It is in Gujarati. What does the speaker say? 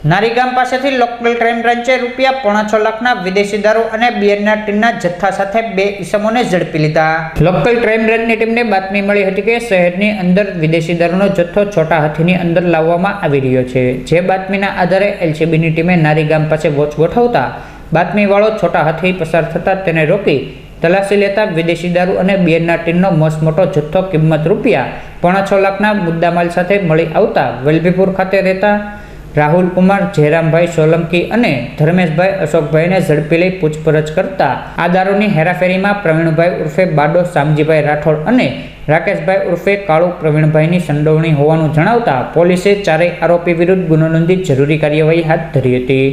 નારીગામ પાસેથી લોકલ ક્રાઇમ બ્રાન્ચે રૂપિયા પોણા છ લાખના વિદેશી દારૂ અને બિયરના ટીનના જથ્થા સાથે બે ઈસમોને ઝડપી લીધા. લોકલ ક્રાઇમ બ્રાન્ચની ટીમને બાતમી મળી હતી કે શહેરની અંદર વિદેશી દારૂનો જથ્થો છોટા હાથીની અંદર લાવવામાં આવી રહ્યો છે. જે બાતમીના આધારે એલસીબીની ટીમે નારીગામ પાસે વોચ ગોઠવતા બાતમીવાળો છોટા હાથી પસાર થતાં તેને રોકી તલાશી લેતા વિદેશી દારૂ અને બિયરના ટીનનો મોસ્ટ મોટો જથ્થો કિંમત રૂપિયા પોણા છ લાખના મુદ્દામાલ સાથે મળી આવતા વેલભીપુર ખાતે રહેતા રાહુલ કુમાર, જયરામભાઈ સોલંકી અને ધર્મેશભાઈ અશોકભાઈને ઝડપી લઈ પૂછપરછ કરતા આ દારૂની હેરાફેરીમાં પ્રવીણભાઈ ઉર્ફે બાડો, શામજીભાઈ રાઠોડ અને રાકેશભાઈ ઉર્ફે કાળુ પ્રવીણભાઈની સંડોવણી હોવાનું જણાવતા પોલીસે ચારેય આરોપી વિરુદ્ધ ગુનો નોંધી જરૂરી કાર્યવાહી હાથ ધરી હતી.